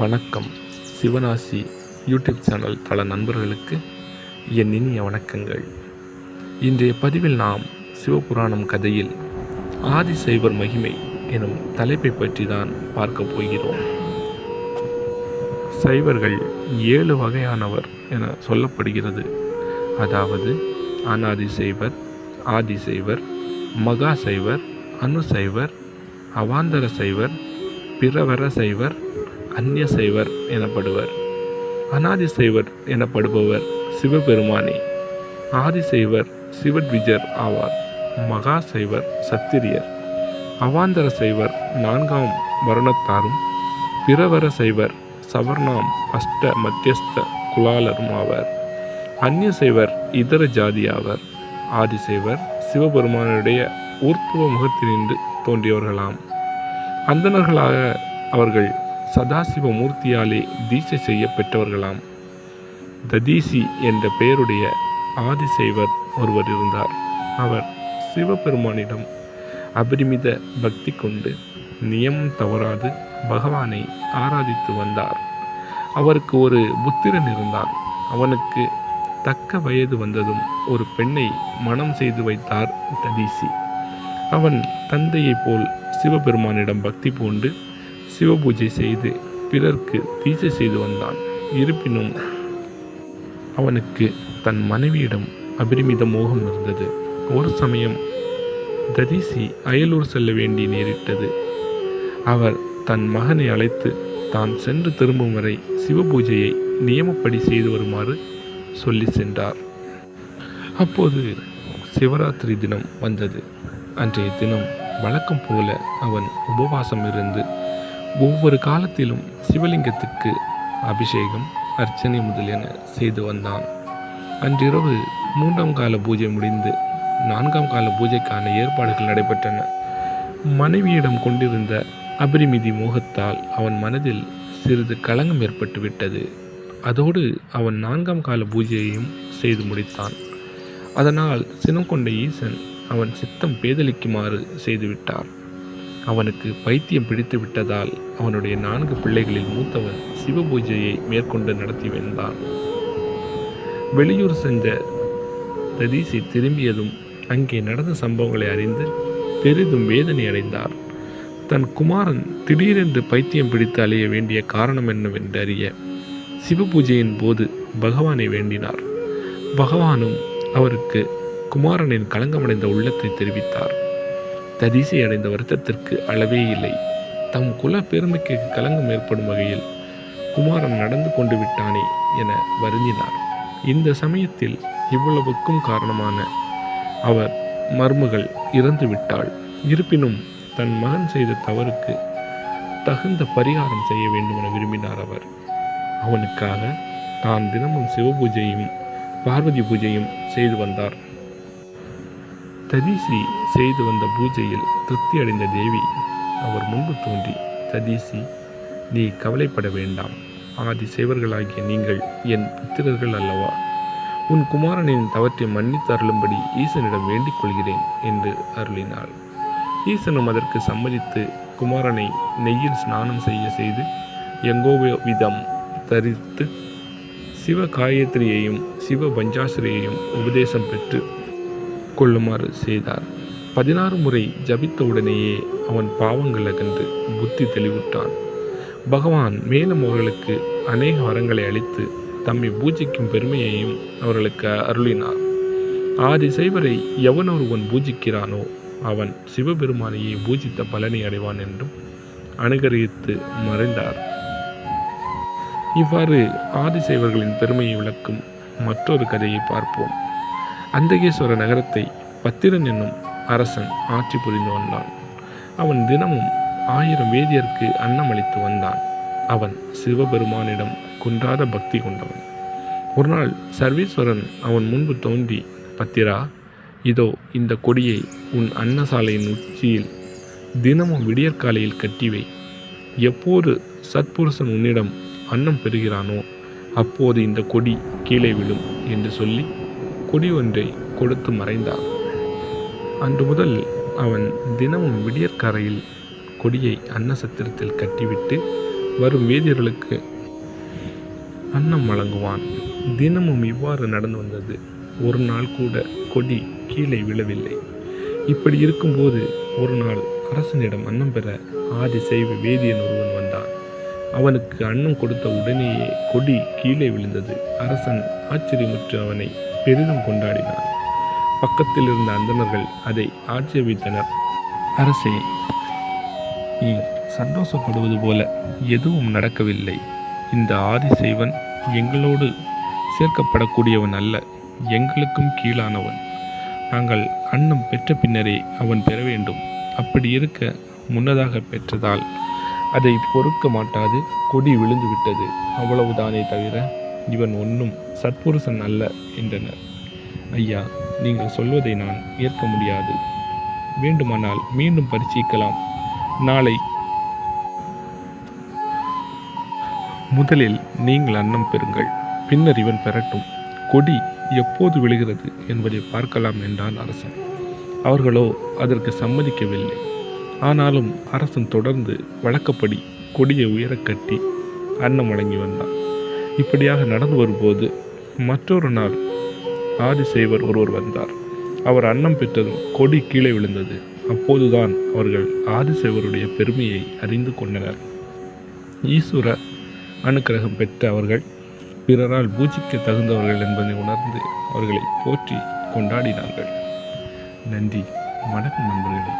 வணக்கம். சிவனாசி YouTube channel பல நண்பர்களுக்கு என் இனிய வணக்கங்கள். இன்றைய பதிவில் நாம் சிவபுராணம் கதையில் ஆதிசைவர் மகிமை எனும் தலைப்பை பற்றி தான் பார்க்க போகிறோம். சைவர்கள் ஏழு வகையானவர் என சொல்லப்படுகிறது. அதாவது அனாதிசைவர் ஆதிசைவர் மகா சைவர் அணுசைவர் அவாந்தர சைவர் பிறவர சைவர் அந்நிய சைவர் எனப்படுவர். அனாதி சைவர் எனப்படுபவர் சிவபெருமானே. ஆதிசைவர் சிவத்விஜர் ஆவார். மகா சைவர் சத்திரியர். அவாந்தர சைவர் நான்காம் வருணத்தாரும் பிறவர சைவர் சவர்ணாம் அஷ்ட மத்தியஸ்த குலாலரும் ஆவர். அந்நிய சைவர் இதர ஜாதி ஆவர் ஆதிசைவர் சிவபெருமானுடைய ஊர்த்துவ முகத்தினின்று தோன்றியவர்களாம். அந்தணர்களாக அவர்கள் சதாசிவ மூர்த்தியாலே தீட்சை செய்ய பெற்றவர்களாம் ததீசி என்ற பெயருடைய ஆதிசைவர் ஒருவர் இருந்தார். அவர் சிவபெருமானிடம் அபரிமித பக்தி கொண்டு நியமம் தவறாது பகவானை ஆராதித்து வந்தார். அவருக்கு ஒரு புத்திரன் இருந்தார். அவனுக்கு தக்க வயது வந்ததும் ஒரு பெண்ணை மனம் செய்து வைத்தார் ததீசி. அவன் தந்தையைப் போல் சிவபெருமானிடம் பக்தி பூண்டு சிவபூஜை செய்து பிறர்க்கு தீசை செய்து வந்தான். இருப்பினும் அவனுக்கு தன் மனைவியிடம் அபரிமித மோகம் இருந்தது. ஒரு சமயம் ததீசி அயலூர் செல்ல வேண்டி நேரிட்டது. அவர் தன் மகனை அழைத்து தான் சென்று திரும்பும் வரை சிவபூஜையை நியமப்படி செய்து வருமாறு சொல்லி சென்றார். அப்போது சிவராத்திரி தினம் வந்தது. அன்றைய தினம் வழக்கம் போல அவன் உபவாசம் இருந்து ஒவ்வொரு காலத்திலும் சிவலிங்கத்துக்கு அபிஷேகம் அர்ச்சனை முதலியன செய்து வந்தான். அன்றிரவு மூன்றாம் கால பூஜை முடிந்து நான்காம் கால பூஜைக்கான ஏற்பாடுகள் நடைபெற்றன. மனைவியிடம் கொண்டிருந்த அபரிமிதி மோகத்தால் அவன் மனதில் சிறிது களங்கம் ஏற்பட்டு விட்டது. அதோடு அவன் நான்காம் கால பூஜையையும் செய்து முடித்தான். அதனால் சினம் கொண்ட ஈசன் அவன் சித்தம் பேதலிக்குமாறு செய்துவிட்டார் அவனுக்கு பைத்தியம் பிடித்து விட்டதால் அவனுடைய நான்கு பிள்ளைகளில் மூத்தவன் சிவ பூஜையை மேற்கொண்டு நடத்தி வந்தான். வெளியூர் சென்ற ததீசி திரும்பியதும் அங்கே நடந்த சம்பவங்களை அறிந்து பெரிதும் வேதனை அடைந்தார். தன் குமாரன் திடீரென்று பைத்தியம் பிடித்து அலைய வேண்டிய காரணம் என்னவென்று அறிய சிவபூஜையின் போது பகவானை வேண்டினார். பகவானும் அவருக்கு குமாரனின் களங்கமடைந்த உள்ளத்தை தெரிவித்தார். ததிசை அடைந்த வருத்தத்திற்கு அளவே இல்லை. தம் குல பெருமைக்கு கலங்கம் ஏற்படும் வகையில் குமாரன் நடந்து கொண்டு விட்டானே என வருந்தினார். இந்த சமயத்தில் இவ்வளவுக்கும் காரணமான அவர் மர்மகள் இறந்து விட்டாள். இருப்பினும் தன் மகன் செய்த தவறுக்கு தகுந்த பரிகாரம் செய்ய வேண்டும் என விரும்பினார் அவர். அவனுக்காக தான் தினமும் சிவபூஜையும் பார்வதி பூஜையும் செய்து வந்தார். ததீசி செய்து வந்த பூஜையில் திருப்தி அடைந்த தேவி அவர் முன்பு தோன்றி ததீசி நீ கவலைப்பட வேண்டாம். ஆதி சேவர்களாகிய நீங்கள் என் புத்திரர்கள் அல்லவா? உன் குமாரனின் தவற்றை மன்னித்து அருளும்படி ஈசனிடம் வேண்டிக் கொள்கிறேன் என்று அருளினாள். ஈசனும் அதற்கு சம்மதித்து குமாரனை நெய்யில் ஸ்நானம் செய்ய செய்து எங்கோவிதம் தரித்து சிவ காயத்ரியையும் சிவ பஞ்சாசிரியையும் உபதேசம் பெற்று கொள்ளுமாறு செய்தார். பதினாறு முறை ஜபித்த உடனேயே அவன் பாவங்கள் அகன்று புத்தி தெளிவுற்றான். பகவான் மேலும் அவர்களுக்கு அநேக வரங்களை அளித்து தம்மை பூஜிக்கும் பெருமையையும் அவர்களுக்கு அருளினார். ஆதி சைவரை எவன் ஒருவன் பூஜிக்கிறானோ அவன் சிவபெருமானையே பூஜித்த பலனை அடைவான் என்றும் அனுகரித்து மறைந்தார். இவ்வாறு ஆதிசைவர்களின் பெருமையை விளக்கும் மற்றொரு கதையை பார்ப்போம். அந்தகேஸ்வர நகரத்தை பத்திரன் என்னும் அரசன் ஆட்சி புரிந்து வந்தான் அவன் தினமும் ஆயிரம் வேதியருக்கு அன்னம் அளித்து வந்தான். அவன் சிவபெருமானிடம் குன்றாத பக்தி கொண்டவன். ஒரு நாள் சர்வீஸ்வரன் அவன் முன்பு தோன்றி பத்திரா இதோ இந்த கொடியை உன் அன்னசாலையின் உச்சியில் தினமும் விடியற்காலையில் கட்டிவை. எப்போது சத்புருஷன் உன்னிடம் அன்னம் பெறுகிறானோ அப்போது இந்த கொடி கீழே விழும் என்று சொல்லி கொடி ஒன்றை கொடுத்து மறைந்தான் அன்று முதல் அவன் தினமும் விடியற்கரையில் கொடியை அன்னசத்திரத்தில் கட்டிவிட்டு வரும் வேதியர்களுக்கு அன்னம் வழங்குவான். தினமும் இவ்வாறு நடந்து வந்தது. ஒரு நாள் கூட கொடி கீழே விழவில்லை. இப்படி இருக்கும்போது ஒரு நாள் அரசனிடம் அன்னம் பெற ஆதி செய்வ வேதியன் ஒருவன் வந்தான். அவனுக்கு அன்னம் கொடுத்த உடனேயே கொடி கீழே விழுந்தது. அரசன் ஆச்சரியமுற்று அவனை பெரிதும் கொண்டாடினான் பக்கத்தில் இருந்த அந்தணர்கள் அதை ஆட்சேபித்தனர். அரசே நீ சந்தோஷப்படுவது போல எதுவும் நடக்கவில்லை. இந்த ஆதிசைவன் எங்களோடு சேர்க்கப்படக்கூடியவன் அல்ல எங்களுக்கும் கீழானவன். நாங்கள் அன்னம் பெற்ற பின்னரே அவன் பெற வேண்டும். அப்படி இருக்க முன்னதாக பெற்றதால் அதை பொறுக்க மாட்டாது கொடி விழுந்து விட்டது அவ்வளவுதானே தவிர இவன் ஒன்றும் சத்புருஷன் அல்ல என்றனர். ஐயா நீங்கள் சொல்வதை நான் ஏற்க முடியாது. வேண்டுமானால் மீண்டும் பரிசீலிக்கலாம் நாளை முதலில் நீங்கள் அன்னம் பெறுங்கள் பின்னர் இவன் பெறட்டும். கொடி எப்போது விழுகிறது என்பதை பார்க்கலாம் என்றான் அரசன். அவர்களோ அதற்கு சம்மதிக்கவில்லை. ஆனாலும் அரசன் தொடர்ந்து வழக்கப்படி கொடியை உயரக் கட்டி அன்னம் வழங்கி வந்தான். இப்படியாக நடந்து வரும்போது மற்றொரு நாள் ஆதிசேவர் ஒருவர் வந்தார். அவர் அன்னம் பெற்றதும் கொடி கீழே விழுந்தது. அப்போதுதான் அவர்கள் ஆதிசேவருடைய பெருமையை அறிந்து கொண்டனர். ஈஸ்வர அனுக்கிரகம் பெற்ற அவர்கள் பிறரால் பூஜிக்க தகுந்தவர்கள் என்பதை உணர்ந்து அவர்களை போற்றி கொண்டாடினார்கள். நன்றி. வணக்கம் நண்பர்களே.